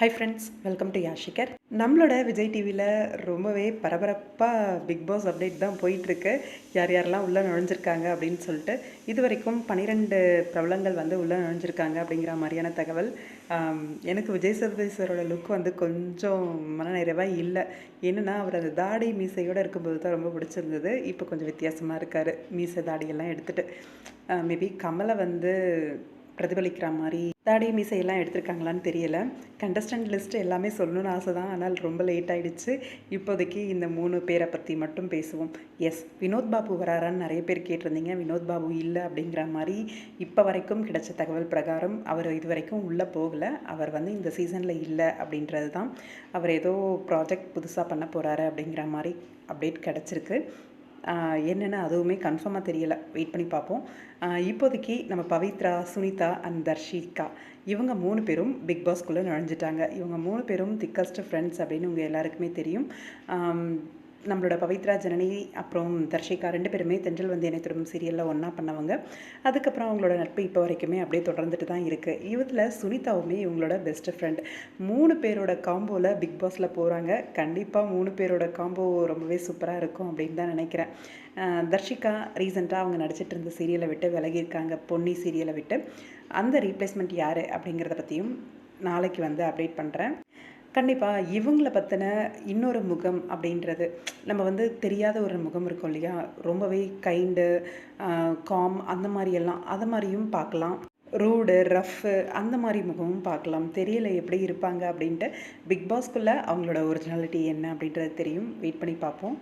High friends welcome to யாஷிகர் நம்மளோட விஜய் டிவியில் ரொம்பவே பரபரப்பாக பிக் பாஸ் அப்டேட் தான் போயிட்டுருக்கு. யார் யாரெல்லாம் உள்ளே நுழைஞ்சிருக்காங்க அப்படின்னு சொல்லிட்டு இது வரைக்கும் பன்னிரெண்டு பிரபலங்கள் வந்து உள்ளே நுழைஞ்சிருக்காங்க அப்படிங்கிற மாதிரியான தகவல். எனக்கு விஜய் சர்வேஸ்வரோட லுக் வந்து கொஞ்சம் மனநிறைவாக இல்லை. என்னென்னா அவர் அந்த தாடி மீசையோடு இருக்கும்போது தான் ரொம்ப பிடிச்சிருந்தது. இப்போ கொஞ்சம் வித்தியாசமாக இருக்கார். மீசை தாடியெல்லாம் எடுத்துகிட்டு மேபி கமலை வந்து பிரதிபலிக்கிற மாதிரி தாடி மீசையெல்லாம் எடுத்திருக்காங்களான்னு தெரியல. கண்டஸ்டன்ட் லிஸ்ட் எல்லாமே சொல்லணும்னு ஆசை தான் ஆனால் ரொம்ப லேட் ஆயிடுச்சு. இப்போதைக்கு இந்த மூணு பேரை பற்றி மட்டும் பேசுவோம். எஸ் வினோத் பாபு வராரான்னு நிறைய பேர் கேட்டிருந்தீங்க. வினோத் பாபு இல்லை அப்படிங்கிற மாதிரி இப்போ வரைக்கும் கிடைச்ச தகவல் பிரகாரம் அவர் இது வரைக்கும் உள்ளே போகலை. அவர் வந்து இந்த சீசனில் இல்லை அப்படின்றது தான். அவர் ஏதோ ப்ராஜெக்ட் புதுசாக பண்ண போகிறாரு அப்படிங்கிற மாதிரி அப்டேட் கிடச்சிருக்கு. என்னென்னு அதுவுமே கன்ஃபார்மாக தெரியலை. வெயிட் பண்ணி பார்ப்போம். இப்போதைக்கு நம்ம பவித்ரா சுனிதா அண்ட் தர்ஷிகா. இவங்க மூணு பேரும் பிக் பாஸ்க்குள்ளே நுழைஞ்சிட்டாங்க. இவங்க மூணு பேரும் திக்கஸ்ட் ஃப்ரெண்ட்ஸ் அப்படின்னு உங்கள் எல்லாருக்குமே தெரியும். நம்மளோட பவித்ரா ஜனனி அப்புறம் தர்ஷிகா ரெண்டு பேருமே தென்றல் வந்து என்னை திரும்பும் சீரியலில் ஒன்றா பண்ணவங்க. அதுக்கப்புறம் அவங்களோட நட்பு இப்போ வரைக்குமே அப்படியே தொடர்ந்துட்டு தான் இருக்குது இவத்தில் சுனிதாவுமே இவங்களோட பெஸ்ட் ஃப்ரெண்ட் மூணு பேரோட காம்போவில் பிக் பாஸில் போகிறாங்க கண்டிப்பாக மூணு பேரோட காம்போ ரொம்பவே சூப்பராக இருக்கும் அப்படின்னு தான் நினைக்கிறேன். தர்ஷிகா ரீசெண்டாக அவங்க நடிச்சிட்டு இருந்த சீரியலை விட்டு விலகியிருக்காங்க. பொன்னி சீரியலை விட்டு. அந்த ரீப்ளேஸ்மெண்ட் யார் அப்படிங்கிறத பற்றியும் நாளைக்கு வந்து அப்டேட் பண்ணுறேன் கண்டிப்பாக இவங்கள பற்றின இன்னொரு முகம் அப்படின்றது நம்ம வந்து தெரியாத ஒரு முகம் இருக்கும் இல்லையா? ரொம்பவே கைண்டு காம் அந்த மாதிரியெல்லாம் அதை அது மாதிரியும் பார்க்கலாம். ரூடு ரஃப்பு அந்த மாதிரி முகமும் பார்க்கலாம். தெரியல எப்படி இருப்பாங்க அப்படின்ட்டு பிக் பாஸ்க்குள்ளே அவங்களோட ஒரிஜினாலிட்டி என்ன அப்படின்றது தெரியும். வெயிட் பண்ணி பார்ப்போம்.